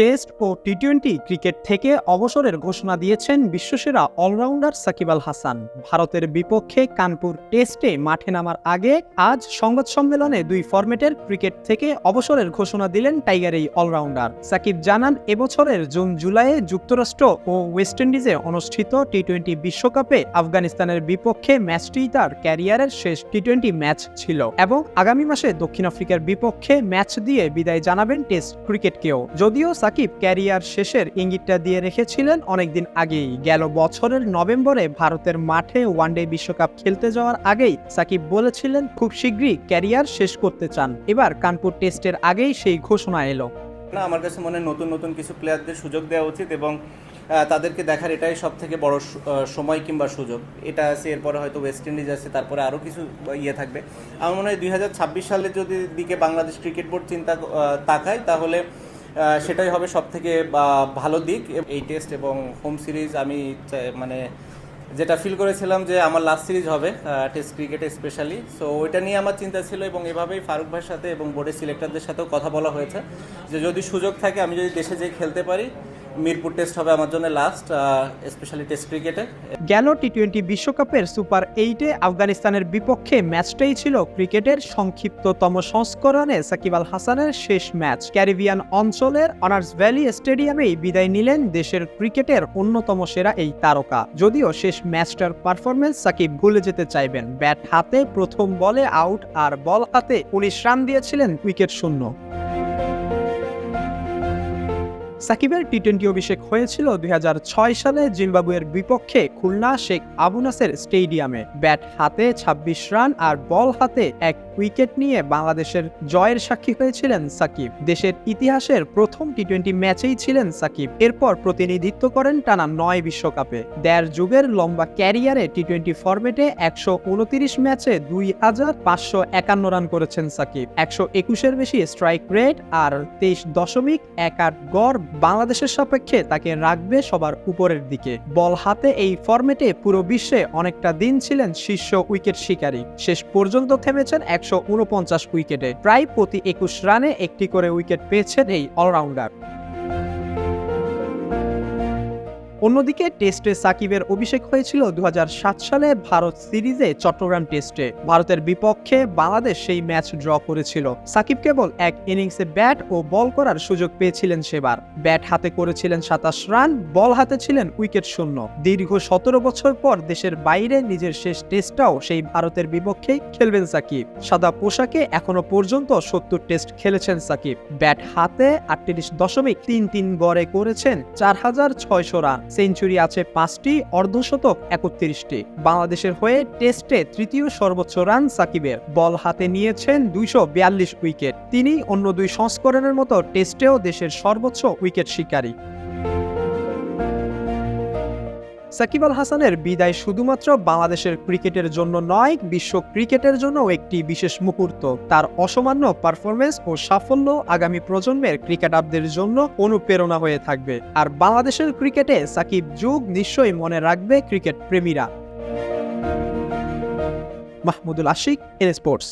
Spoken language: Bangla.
টেস্ট ও টি টোয়েন্টি ক্রিকেট থেকে অবসরের ঘোষণা দিয়েছেন বিশ্বসেরা অলরাউন্ডার সাকিব আল হাসান। ভারতের বিপক্ষে কানপুর টেস্টে মাঠে নামার আগে আজ সংবাদ সম্মেলনে দুই ফরম্যাটের ক্রিকেট থেকে অবসরের ঘোষণা দিলেন টাইগার এই অলরাউন্ডার। সাকিব জানান, এবছরের জুন জুলাইয়ে যুক্তরাষ্ট্র ও ওয়েস্ট ইন্ডিজে অনুষ্ঠিত টি টোয়েন্টি বিশ্বকাপে আফগানিস্তানের বিপক্ষে ম্যাচটি তার ক্যারিয়ারের শেষ টি টোয়েন্টি ম্যাচ ছিল এবং আগামী মাসে দক্ষিণ আফ্রিকার বিপক্ষে ম্যাচ দিয়ে বিদায় জানাবেন টেস্ট ক্রিকেটকেও। যদিও সাকিব ক্যারিয়ার শেষের ইঙ্গিতটা দিয়ে রেখেছিলেন অনেকদিন আগেই। গেল বছরের নভেম্বরে ভারতের মাঠে ওয়ানডে বিশ্বকাপ খেলতে যাওয়ার আগেই সাকিব বলেছিলেন, খুব শীঘ্রই ক্যারিয়ার শেষ করতে চান। এবার কানপুর টেস্টের আগেই সেই ঘোষণা এলো। না, আমার কাছে মনে নতুন নতুন কিছু প্লেয়ারদের সুযোগ দেওয়া উচিত এবং তাদেরকে দেখার এটাই সব থেকে বড় সময় কিংবা সুযোগ। এটা আছে, এরপরে হয়তো ওয়েস্ট ইন্ডিজ আছে, তারপরে আরও কিছু ইয়ে থাকবে। আমার মনে হয় দুই হাজার ছাব্বিশ সালে যদি দিকে বাংলাদেশ ক্রিকেট বোর্ড চিন্তা তাকায়, তাহলে সেটাই হবে সব থেকে ভালো দিক। এই টেস্ট এবং হোম সিরিজ আমি মানে যেটা ফিল করেছিলাম যে আমার লাস্ট সিরিজ হবে টেস্ট ক্রিকেটে স্পেশালি সো ওইটা নিয়ে আমার চিন্তা ছিল এবং এভাবেই ফারুক ভাইয়ের সাথে এবং বোর্ডের সিলেক্টরদের সাথেও কথা বলা হয়েছে যে যদি সুযোগ থাকে আমি যদি দেশে যেয়ে খেলতে পারি মিরপুর টেস্ট হবে আমার জন্য লাস্ট স্পেশালি টেস্ট ক্রিকেটে গেল টি টোয়েন্টি বিশ্বকাপের সুপার এইটে আফগানিস্তানের বিপক্ষে ম্যাচটাই ছিল ক্রিকেটের সংক্ষিপ্ততম সংস্করণে সাকিব আল হাসানের শেষ ম্যাচ ক্যারিবিয়ান অঞ্চলের অনার্স ভ্যালি স্টেডিয়ামেই বিদায় নিলেন দেশের ক্রিকেটের অন্যতম সেরা এই তারকা। যদিও শেষ ম্যাচটার পারফরমেন্স সাকিব ভুলে যেতে চাইবেন। ব্যাট হাতে প্রথম বলে আউট আর বল হাতে উনিশ রান দিয়েছিলেন উইকেট শূন্য। সাকিবের টি টোয়েন্টি অভিষেক হয়েছিল দুই হাজার ছয় সালে জিম্বাবুয়ের বিপক্ষে খুলনা শেখ আবু নাসের স্টেডিয়ামে। ব্যাট হাতে ২৬ রান আর বল হাতে এক উইকেট নিয়ে বাংলাদেশের জয়ের সাক্ষী হয়েছিলেন সাকিব। দেশের ইতিহাসের প্রথম টি টোয়েন্টি ম্যাচেই ছিলেন সাকিব। এরপর প্রতিনিধিত্ব করেন টানা নয় বিশ্বকাপে। দেড় যুগের লম্বা ক্যারিয়ারে টি টোয়েন্টি ফরম্যাটে একশো উনতিরিশ ম্যাচে দুই হাজার পাঁচশো একান্ন রান করেছেন সাকিব। একশো একুশের বেশি স্ট্রাইক রেট আর তেইশ দশমিক এক আট গড় বাংলাদেশের সাপেক্ষে তাকে রাখবে সবার উপরের দিকে। বল হাতে এই ফর্মেটে পুরো বিশ্বে অনেকটা দিন ছিলেন শীর্ষ উইকেট শিকারী। শেষ পর্যন্ত থেমেছেন একশো উনপঞ্চাশ উইকেটে। প্রায় প্রতি একুশ রানে একটি করে উইকেট পেয়েছেন এই অলরাউন্ডার। অন্যদিকে টেস্টে সাকিবের অভিষেক হয়েছিল দু হাজার সাত সালে ভারত সিরিজে চট্টগ্রাম টেস্টে। ভারতের বিপক্ষে বাংলাদেশ সেই ম্যাচ ড্র করেছিল। সাকিব কেবল এক ইনিংসে ব্যাট ও বল করার সুযোগ পেয়েছিলেন সেবার। ব্যাট হাতে করেছিলেন সাতাশ রান, বল হাতে ছিলেন উইকেট শূন্য। দীর্ঘ সতেরো বছর পর দেশের বাইরে নিজের শেষ টেস্টটাও সেই ভারতের বিপক্ষেই খেলবেন সাকিব। সাদা পোশাকে এখনও পর্যন্ত সত্তর টেস্ট খেলেছেন সাকিব। ব্যাট হাতে আটত্রিশ দশমিক তিন তিন গড়ে করেছেন চার হাজার ছয়শো রান। সেঞ্চুরি আছে পাঁচটি, অর্ধশতক একত্রিশটি। বাংলাদেশের হয়ে টেস্টে তৃতীয় সর্বোচ্চ রান সাকিবের। বল হাতে নিয়েছেন দুইশো বিয়াল্লিশ উইকেট। তিনি অন্য দুই সংস্করণের মতো টেস্টেও দেশের সর্বোচ্চ উইকেট শিকারী। সাকিব আল হাসানের বিদায় শুধুমাত্র বাংলাদেশের ক্রিকেটের জন্য নয়, বিশ্ব ক্রিকেটের জন্য একটি বিশেষ মুহূর্ত। তার অসামান্য পারফরমেন্স ও সাফল্য আগামী প্রজন্মের ক্রিকেটারদের জন্য অনুপ্রেরণা হয়ে থাকবে। আর বাংলাদেশের ক্রিকেটে সাকিব যুগ নিশ্চয়ই মনে রাখবে cricket প্রেমীরা। Mahmudul Ashik, N sports.